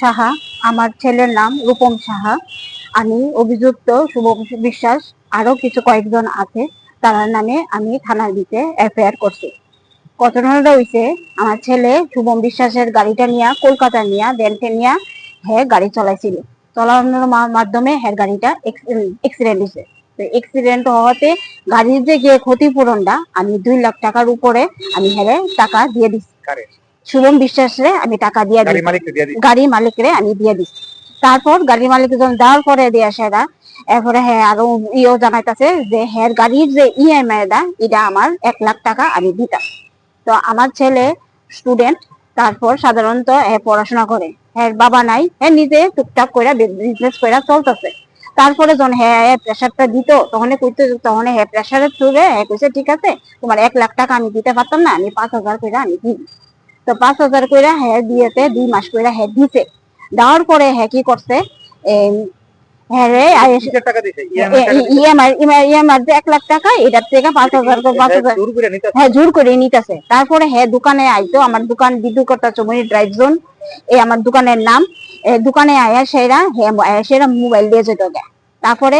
সাহা, আমার ছেলের নাম রূপম সাহা। আমি অভিযুক্ত শুভম বিশ্বাস আরও কিছু কয়েকজন আছে, তার নামে আমি থানার দিতে এফআইআর করছি। ঘটনাটা হইছে, আমার ছেলে শুভম বিশ্বাসের গাড়িটা নিয়ে, কলকাতা নিয়ে ব্যাংকে নিয়ে হ্যাঁ গাড়ি চালাইছিল। চালানোর মা- মাধ্যমে হ্যাঁ গাড়িটা এক্সিডেন্ট হয়েছে। তো এক্সিডেন্ট হওয়াতে গাড়ির যে গিয়ে ক্ষতিপূরণটা আমি দুই লাখ টাকার উপরে আমি হ্যাঁ টাকা দিয়ে দিচ্ছি শুভম বিশ্বাসে আমি টাকা দিয়ে গাড়ি দিই মালিক দিয়ে মালিকরে আমি দিয়ে দিচ্ছি তারপর গাড়ি মালিক যখন দেওয়ার পরে দিয়ে সেটা এরপরে হ্যাঁ আরও ইও জানাইতেছে যে হ্যাঁ গাড়ির যে ইএমআই দা এটা আমার এক লাখ টাকা আমি দিতাম। তো আমার ছেলে স্টুডেন্ট তারপর সাধারণত পড়াশোনা করে। হ্যাঁ বাবা নাই। হ্যাঁ নিজে টুকটাক করে বিজনেস করে চলতেছে। তারপরে যখন হ্যাঁ প্রেশারটা দিত, তখন কইতে তখন হ্যাঁ প্রেশারের থ্রুরে হ্যাঁ কইছে, ঠিক আছে, তোমার এক লাখ টাকা আমি দিতে পারতাম না, আমি পাঁচ হাজার করে আমি দিই। তো পাঁচ হাজার করে হ্যাঁ দিয়েছে দুই মাস করে হ্যাঁ দিছে। দেওয়ার পরে হ্যাঁ কি করছে? হ্যাঁ রে কিসের টাকা দিছে EMI টাকা দিছে? ইএমআই ইএমআই এক লাখ টাকা এটার থেকে পাঁচ হাজার পাঁচ হাজার দূর করে নিতে হ্যাঁ জোর করে নিতেছে। তারপরে হ্যাঁ দোকানে আইতো আমার দোকান চমনি ড্রাইভ জোন এই আমার দোকানের নাম। দোকানে আয়া সেরা হ্যাঁ সেরা মোবাইল দিয়ে যেত তারপরে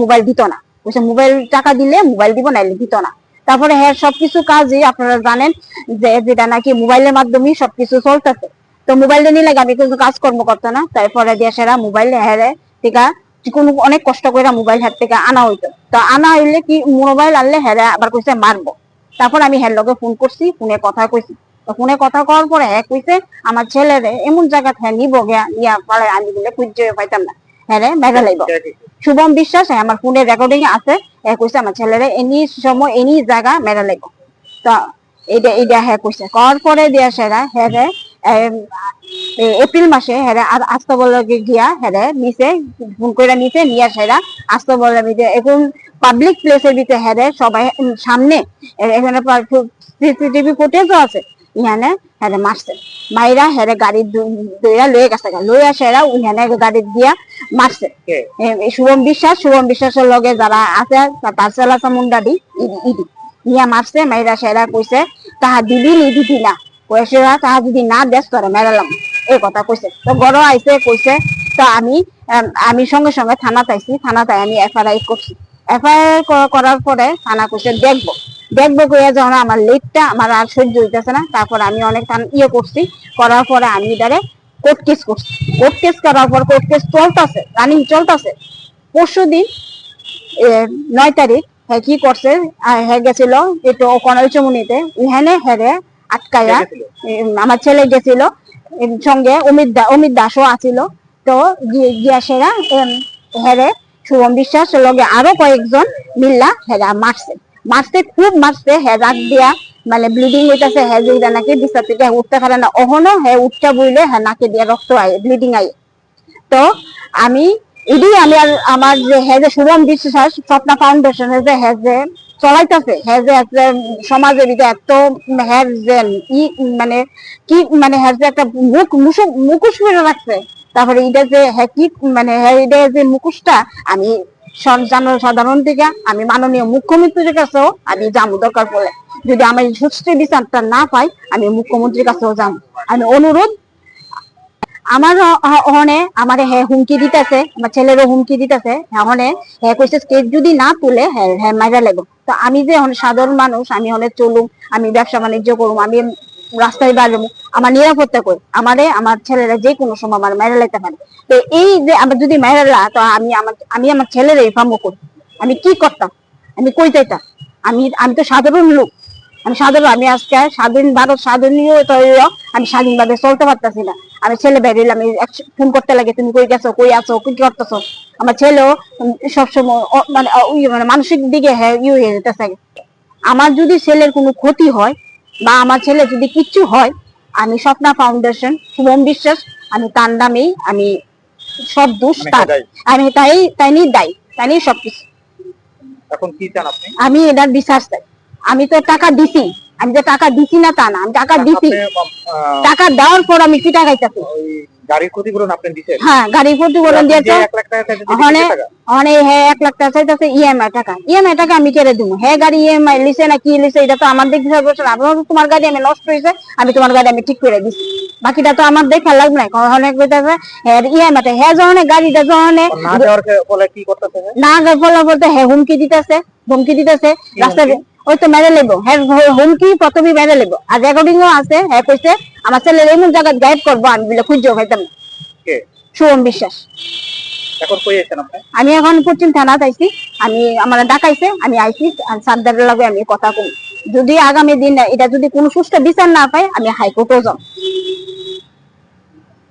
মোবাইল দিত না। বলছে মোবাইল টাকা দিলে মোবাইল দিব নাইলে দিত না। তারপরে হ্যাঁ সবকিছু কাজই আপনারা জানেন যে যেটা নাকি মোবাইলের মাধ্যমেই সবকিছু চলতেছে। তো মোবাইলটা নিলে আমি কিন্তু কাজকর্ম করতো না। তারপরে দিয়ে সেরা মোবাইল হ্যাঁ টিকা কোনো অনেক কষ্ট করে মোবাইল হাত থেকে আনা হইতো। তো আনা হইলে কি মোবাইল আনলে হ্যাঁ আবার কইছে মারবো। তারপর আমি হ্যার লগে ফোন করছি ফোনে কথা কইছি। তো ফোনে কথা কওয়ার পরে হ্যাঁ কইছে, আমার ছেলেরে এমন জায়গা হ্যাঁ নিব গিয়া ইয়া পালে আমি বলে খুঁজে পাইতাম না। হ্যাঁ রে মেঘা লাইব। শুভম বিশ্বাস হ্যাঁ আমার ফোনে রেকর্ডিং আছে হ্যাঁ কইছে, আমার ছেলেরে এনি সময়, এনি জায়গা মেরা লাইব। তো এইটা এইটা হ্যাঁ কইছে। করার পরে দিয়া সেরা হ্যাঁ রে এপ্রিল মাসে হ্যাঁ আস্ত বলে গিয়া হ্যাঁ নিচে ফোন করে নিচে নিয়ে সেরা আস্ত বলে এখন পাবলিক প্লেসের ভিতরে হ্যাঁ সবাই সামনে। এখানে সিসিটিভি ফুটেজও আছে। ইহানে হ্যাঁ মারছে। মাইরা হ্যাঁ গাড়ি দইরা লয়ে গেছে। লইয়া সেরা ইহানে গাড়ি দিয়া মারছে। শুভম বিশ্বাস শুভম বিশ্বাসের লগে যারা আছে পার্সেল আছে মুন্ডাদি ইডি ইডি নিয়া মারছে মাইরা সেরা কইছে তাহা দিবি নি দিবি না। কইছে তাহা যদি না দেশ তোরে মেরালাম এই কথা কইছে তো কইছে তো, আমি আমি সঙ্গে সঙ্গে থানা আমি এফআইআর করছি এফআইআর করার পরে থানা কইছে দেখব দেখব কইয়া যখন আমার লেটটা আমার আর সহ্য হইতেছে না। তারপর আমি অনেক ইয়ে করছি করার পরে আমি এটারে কোর্ট কেস করছি কোর্ট কেস করার পর কোর্ট কেস চলতেছে রানিং চলতেছে পরশু দিন নয় তারিখ হ্যাঁ কি করছে হ্যাঁ গেছিল একটু কনল চমুনিতে ইহানে হেরে উম, আমার ছেলে গেছিল সঙ্গে অমিত দা অমিত দাসও আছিল। তো গিয়ে- সেরা হেরে শুভম বিশ্বাস লগে আরও কয়েকজন মিল্লা হেরা মারছে। মারছে খুব মারছে রাত দিয়া মানে ব্লিডিং হইতাছে হে যেটা নাকি বিস্তার থেকে উঠতে পারে না। অহনো হে উঠতে বইলে হ্যাঁ নাকে দিয়া রক্ত আয় ব্লিডিং আয়। তো আমি এটি আমি আর আমার যে হে যে শুভম বিশ্বাস স্বপ্না ফাউন্ডেশনের যে হে যে চলাইতেছে। হ্যাঁ ভিতরে এত হ্যাঁ ই মানে কি মানে হ্যাঁ একটা মুখ মুখোশ রাখছে। তারপরে এটা যে হ্যাঁ কি মানে হ্যাঁ যে মুখোশটা, আমি সাধারণ থেকে আমি মাননীয় মুখ্যমন্ত্রীর কাছেও আমি যাব দরকার পড়লে। যদি আমি সুষ্ঠু বিচারটা না পাই, আমি মুখ্যমন্ত্রীর কাছেও যাব। আমি অনুরোধ আমার হনে আমার হ্যাঁ হুমকি দিতেছে আমার ছেলেরও হুমকি দিতেছে হনে হ্যাঁ কইছে স্কেচ যদি না তুলে হ্যাঁ হ্যাঁ মাইরা লাগবো। তো আমি যে এখন সাধারণ মানুষ আমি হলে চলুম আমি ব্যবসা বাণিজ্য করুম আমি রাস্তায় বাড়বো আমার নিরাপত্তা কই আমারে আমার ছেলেরা যে কোনো সময় আমার মাইরা লাইতে পারে তো এই যে আমার যদি মাইরা তো আমি আমার আমি আমার ছেলের এই ফার্ম করি আমি কি করতাম আমি কই যাইতাম আমি আমি তো সাধারণ লোক। আমি সাধারণ আমি আজকে স্বাধীন ভারত স্বাধীনীয় তৈরিও আমি স্বাধীনভাবে চলতে পারতাছি না। আমি ছেলে বেরিয়ে আমি ফোন করতে লাগে তুমি কই গেছো কই আছো কি করতেছো? আমার ছেলেও সবসময় মানে ইয়ে মানে মানসিক দিকে হ্যাঁ ইয়ে হয়ে যেতেছে। আমার যদি ছেলের কোনো ক্ষতি হয় বা আমার ছেলে যদি কিচ্ছু হয় আমি স্বপ্না ফাউন্ডেশন শুভম বিশ্বাস আমি তার নামেই আমি সব দোষ তার। আমি তাই তাই নিয়ে দায়ী তাই নিয়ে সবকিছু। এখন কি চান আপনি? আমি এটার বিশ্বাস চাই। আমি তো টাকা দিছি। আমি যে টাকা দিছি না তা না আমি টাকা দিছি। টাকা দেওয়ার পর আমি কি টাকাইতেছি গাড়ির ক্ষতিপূরণ আপনি দিচ্ছেন হ্যাঁ দিয়েছে। এক লাখ টাকা চাইতে ওখানে ওখানে হ্যাঁ এক লাখ টাকা চাইতেছে ইএমআই টাকা। ইএমআই টাকা আমি কেড়ে দিব হ্যাঁ গাড়ি ইএমআই লিছে না কি লিছে এটা তো আমার দেখে বলছে আপনার তোমার গাড়ি আমি নষ্ট হয়েছে আমি তোমার গাড়ি আমি ঠিক করে দিচ্ছি বাকিটা তো আমার দেখে লাগবে না অনেক কইতাছে হ্যাঁ ইএমআই টা হ্যাঁ যখন গাড়িটা যখন না দেওয়ার ফলে কি করতেছে? না ফলা বলতে হ্যাঁ হুমকি দিতেছে হুমকি দিতেছে। রাস্তায়? ওই তো মেরে লেবো। হ্যাঁ হুমকি প্রথমে মেরে লেবো। আর রেকর্ডিং ও আছে হ্যাঁ কইছে আমার ছেলে এমন করব আমি বলে পাইতাম না। শুভম বিশ্বাস। এখন কই আছেন আপনি? আমি এখন পশ্চিম থানা আইছি। আমি আমার ডাকাইছে আমি আইছি আর সাদ্দারের লগে আমি কথা কই। যদি আগামী দিন এটা যদি কোনো সুস্থ বিচার না পাই আমি হাইকোর্টেও যাম